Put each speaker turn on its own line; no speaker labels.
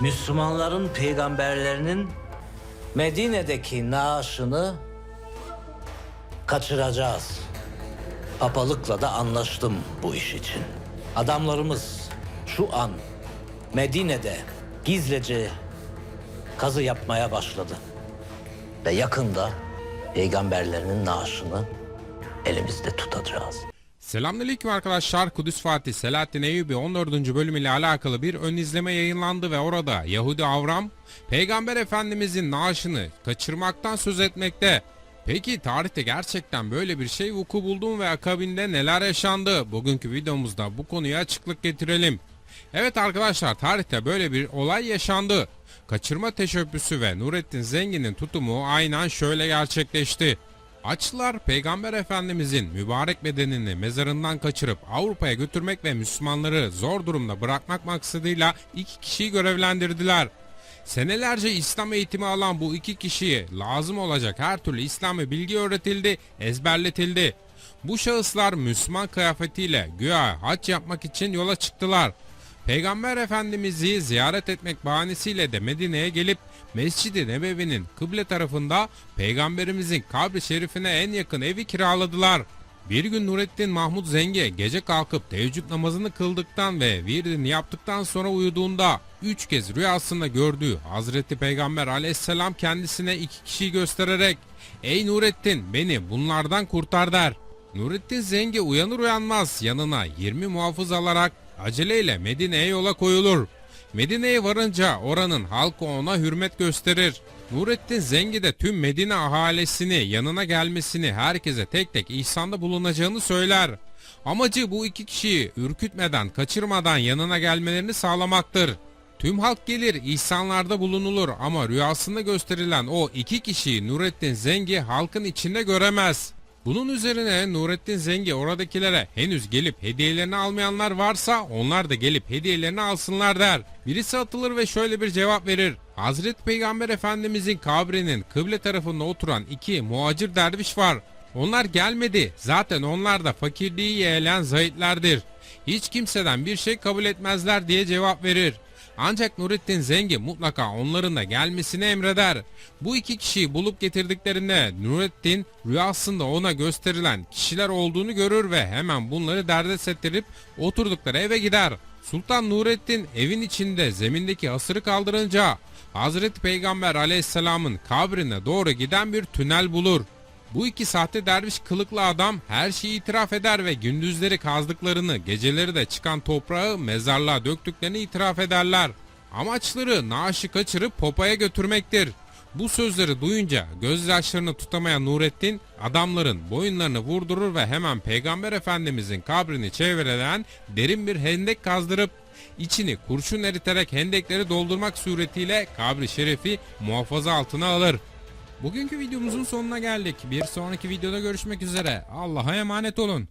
Müslümanların peygamberlerinin Medine'deki naaşını kaçıracağız. Papalıkla da anlaştım bu iş için. Adamlarımız şu an Medine'de gizlice kazı yapmaya başladı. Ve yakında peygamberlerinin naaşını elimizde tutacağız.
Selamünaleyküm arkadaşlar. Kudüs Fatih Selahattin Eyyubi 14. bölüm ile alakalı bir ön izleme yayınlandı ve orada Yahudi Avram Peygamber Efendimizin naaşını kaçırmaktan söz etmekte. Peki tarihte gerçekten böyle bir şey vuku buldu mu ve akabinde neler yaşandı? Bugünkü videomuzda bu konuya açıklık getirelim. Evet arkadaşlar tarihte böyle bir olay yaşandı. Kaçırma teşebbüsü ve Nurettin Zengin'in tutumu aynen şöyle gerçekleşti. Açlılar Peygamber Efendimizin mübarek bedenini mezarından kaçırıp Avrupa'ya götürmek ve Müslümanları zor durumda bırakmak maksadıyla iki kişiyi görevlendirdiler. Senelerce İslam eğitimi alan bu iki kişiye lazım olacak her türlü İslami bilgi öğretildi, ezberletildi. Bu şahıslar Müslüman kıyafetiyle güya hac yapmak için yola çıktılar. Peygamber Efendimiz'i ziyaret etmek bahanesiyle de Medine'ye gelip Mescid-i Nebevi'nin kıble tarafında Peygamberimizin kabri şerifine en yakın evi kiraladılar. Bir gün Nurettin Mahmut Zengi gece kalkıp teheccüd namazını kıldıktan ve virdini yaptıktan sonra uyuduğunda üç kez rüyasında gördüğü Hazreti Peygamber aleyhisselam kendisine iki kişiyi göstererek ''Ey Nurettin beni bunlardan kurtar'' der. Nurettin Zengi uyanır uyanmaz yanına 20 muhafız alarak aceleyle Medine'ye yola koyulur. Medine'ye varınca oranın halkı ona hürmet gösterir. Nurettin Zengi de tüm Medine ahalisini yanına gelmesini herkese tek tek ihsanda bulunacağını söyler. Amacı bu iki kişiyi ürkütmeden, kaçırmadan yanına gelmelerini sağlamaktır. Tüm halk gelir, ihsanlarda bulunulur ama rüyasında gösterilen o iki kişiyi Nurettin Zengi halkın içinde göremez. Bunun üzerine Nurettin Zengi oradakilere henüz gelip hediyelerini almayanlar varsa onlar da gelip hediyelerini alsınlar der. Birisi atılır ve şöyle bir cevap verir. Hazreti Peygamber Efendimizin kabrinin kıble tarafında oturan iki muhacir derviş var. Onlar gelmedi. Zaten onlar da fakirliği yeğleyen zahitlerdir. Hiç kimseden bir şey kabul etmezler diye cevap verir. Ancak Nurettin Zengi mutlaka onların da gelmesini emreder. Bu iki kişiyi bulup getirdiklerinde Nurettin rüyasında ona gösterilen kişiler olduğunu görür ve hemen bunları derde settirip oturdukları eve gider. Sultan Nurettin evin içinde zemindeki asırı kaldırınca Hazreti Peygamber aleyhisselamın kabrine doğru giden bir tünel bulur. Bu iki sahte derviş kılıklı adam her şeyi itiraf eder ve gündüzleri kazdıklarını, geceleri de çıkan toprağı mezarlığa döktüklerini itiraf ederler. Amaçları naaşı kaçırıp popaya götürmektir. Bu sözleri duyunca gözyaşlarını tutamayan Nurettin adamların boyunlarını vurdurur ve hemen Peygamber Efendimizin kabrini çevrelen derin bir hendek kazdırıp içini kurşun eriterek hendekleri doldurmak suretiyle kabri şerifi muhafaza altına alır. Bugünkü videomuzun sonuna geldik. Bir sonraki videoda görüşmek üzere. Allah'a emanet olun.